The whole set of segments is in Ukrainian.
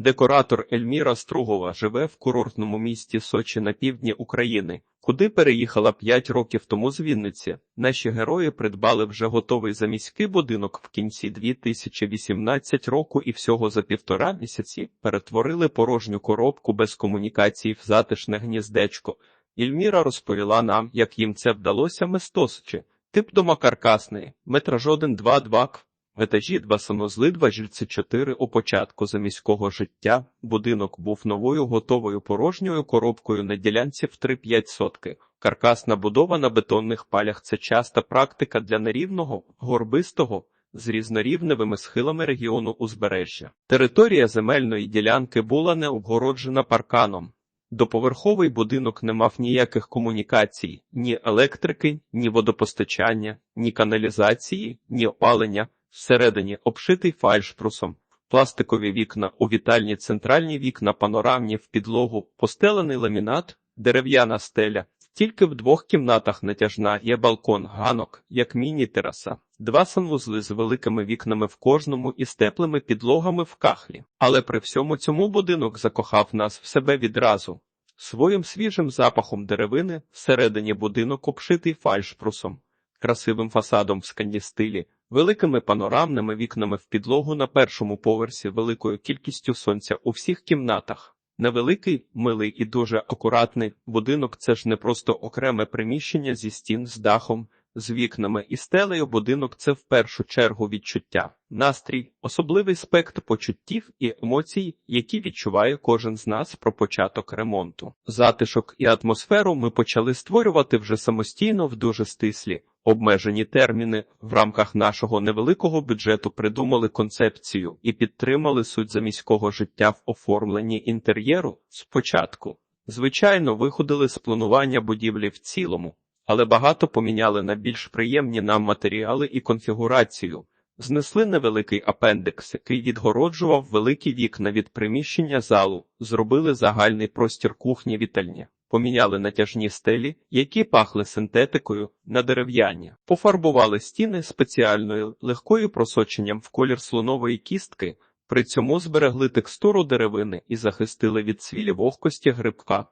Декоратор Ельміра Стругова живе в курортному місті Сочі на півдні України, куди переїхала 5 років тому з Вінниці. Наші герої придбали вже готовий заміський будинок в кінці 2018 року і всього за півтора місяці перетворили порожню коробку без комунікацій в затишне гніздечко. Ільміра розповіла нам, як їм це вдалося мистосичі. Тип дома каркасний, метраж один два-два кв. В етажі два санузли, два жильці чотири у початку заміського життя. Будинок був новою готовою порожньою коробкою на ділянці в 3-5 сотки. Каркасна будова на бетонних палях це часта практика для нерівного, горбистого, з різнорівневими схилами регіону узбережжя. Територія земельної ділянки була не обгороджена парканом. Доповерховий будинок не мав ніяких комунікацій, ні електрики, ні водопостачання, ні каналізації, ні опалення. Всередині обшитий фальшпрусом, пластикові вікна у вітальні, центральні вікна, панорамні в підлогу, постелений ламінат, дерев'яна стеля. Тільки в двох кімнатах натяжна є балкон, ганок, як міні-тераса, два санвузли з великими вікнами в кожному і з теплими підлогами в кахлі. Але при всьому цьому будинок закохав нас в себе відразу. Своїм свіжим запахом деревини всередині будинок обшитий фальшпрусом, красивим фасадом в скандістилі, великими панорамними вікнами в підлогу на першому поверсі, великою кількістю сонця у всіх кімнатах. Невеликий, милий і дуже акуратний будинок це ж не просто окреме приміщення зі стін з дахом, з вікнами і стелею. Будинок це в першу чергу відчуття, настрій, особливий спектр почуттів і емоцій, які відчуває кожен з нас про початок ремонту. Затишок і атмосферу ми почали створювати вже самостійно в дуже стислі. Обмежені терміни в рамках нашого невеликого бюджету придумали концепцію і підтримали суть заміського життя в оформленні інтер'єру спочатку. Звичайно, виходили з планування будівлі в цілому, але багато поміняли на більш приємні нам матеріали і конфігурацію. Знесли невеликий апендекс, який відгороджував великі вікна від приміщення залу, зробили загальний простір кухні вітальні. Поміняли натяжні стелі, які пахли синтетикою на дерев'яні, пофарбували стіни спеціальною легкою просоченням в колір слонової кістки, при цьому зберегли текстуру деревини і захистили від цвілі вогкості грибка,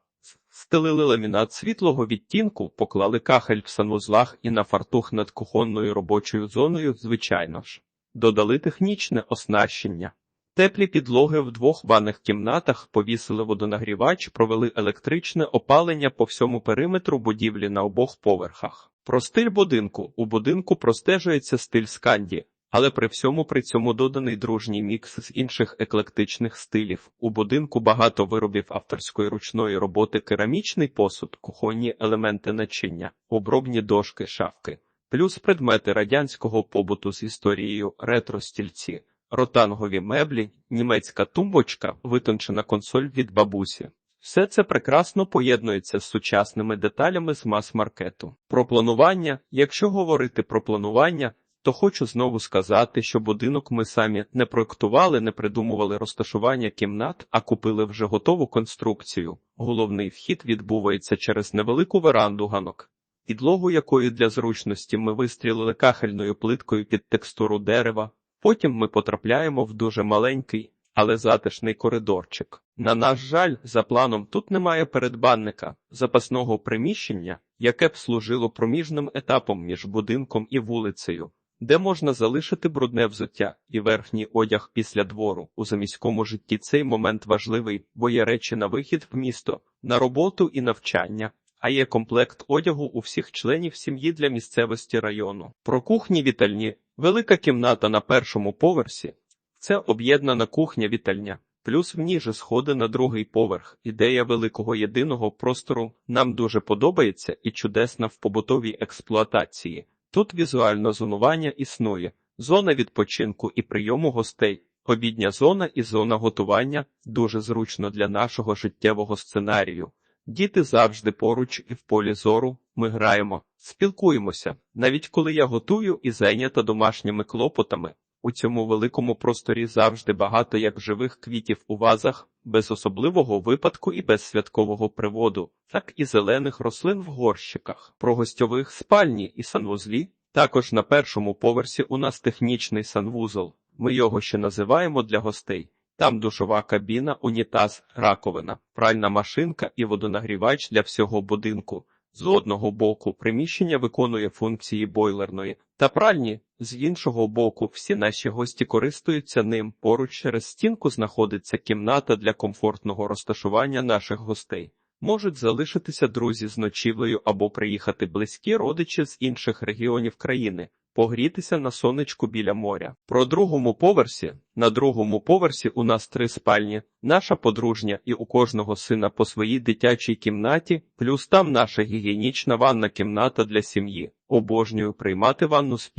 стелили ламінат світлого відтінку, поклали кахель в санвузлах і на фартух над кухонною робочою зоною, звичайно ж, додали технічне оснащення. Теплі підлоги в двох ванних кімнатах повісили водонагрівач, провели електричне опалення по всьому периметру будівлі на обох поверхах. Про стиль будинку у будинку простежується стиль сканді, але при всьому при цьому доданий дружній мікс з інших еклектичних стилів. У будинку багато виробів авторської ручної роботи, керамічний посуд, кухонні елементи начиння, обробні дошки, шафки, плюс предмети радянського побуту з історією ретро-стільці ротангові меблі, німецька тумбочка, витончена консоль від бабусі. Все це прекрасно поєднується з сучасними деталями з мас-маркету. Про планування, якщо говорити про планування, то хочу знову сказати, що будинок ми самі не проектували, не придумували розташування кімнат, а купили вже готову конструкцію. Головний вхід відбувається через невелику веранду ганок, підлогу якої для зручності ми вистрілили кахельною плиткою під текстуру дерева. Потім ми потрапляємо в дуже маленький, але затишний коридорчик. На наш жаль, за планом тут немає передбанника, запасного приміщення, яке б служило проміжним етапом між будинком і вулицею, де можна залишити брудне взуття і верхній одяг після двору. У заміському житті цей момент важливий, бо є речі на вихід в місто, на роботу і навчання. А є комплект одягу у всіх членів сім'ї для місцевості району. Про кухні вітальні Велика кімната на першому поверсі це об'єднана кухня-вітальня, плюс в ній же сходи на другий поверх. Ідея великого єдиного простору нам дуже подобається і чудесна в побутовій експлуатації. Тут візуально зонування існує, зона відпочинку і прийому гостей, обідня зона і зона готування дуже зручно для нашого життєвого сценарію. Діти завжди поруч і в полі зору ми граємо, спілкуємося, навіть коли я готую і зайнята домашніми клопотами. У цьому великому просторі завжди багато як живих квітів у вазах, без особливого випадку і без святкового приводу, так і зелених рослин в горщиках, про гостьових спальні і санвузлі. Також на першому поверсі у нас технічний санвузол. Ми його ще називаємо для гостей Там душова кабіна, унітаз, раковина, пральна машинка і водонагрівач для всього будинку. З одного боку приміщення виконує функції бойлерної та пральні, з іншого боку всі наші гості користуються ним. Поруч через стінку знаходиться кімната для комфортного розташування наших гостей. Можуть залишитися друзі з ночівлею або приїхати близькі родичі з інших регіонів країни, погрітися на сонечку біля моря. Про другому поверсі. На другому поверсі у нас три спальні, наша подружня і у кожного сина по своїй дитячій кімнаті, плюс там наша гігієнічна ванна кімната для сім'ї. Обожнюю приймати ванну з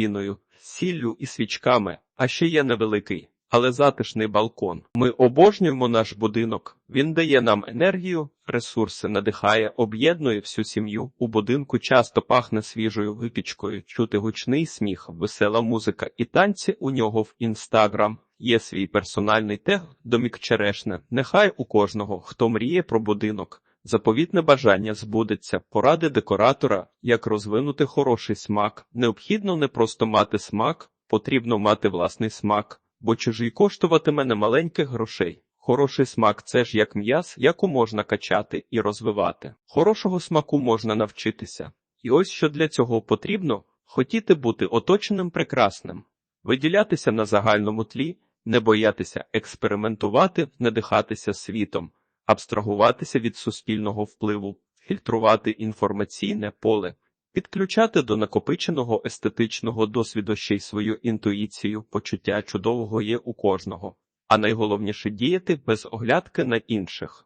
сіллю і свічками, а ще є невеликий. Але затишний балкон. Ми обожнюємо наш будинок. Він дає нам енергію, ресурси надихає, об'єднує всю сім'ю. У будинку часто пахне свіжою випічкою, чути гучний сміх, весела музика і танці у нього в інстаграм. Є свій персональний тег домік черешне. Нехай у кожного, хто мріє про будинок. Заповітне бажання збудеться, поради декоратора, як розвинути хороший смак. Необхідно не просто мати смак, потрібно мати власний смак бо чужий коштуватиме немаленьких грошей. Хороший смак це ж як м'яз, яку можна качати і розвивати. Хорошого смаку можна навчитися. І ось що для цього потрібно хотіти бути оточеним прекрасним, виділятися на загальному тлі, не боятися експериментувати, надихатися світом, абстрагуватися від суспільного впливу, фільтрувати інформаційне поле. Підключати до накопиченого естетичного досвіду ще й свою інтуїцію, почуття чудового є у кожного, а найголовніше діяти без оглядки на інших.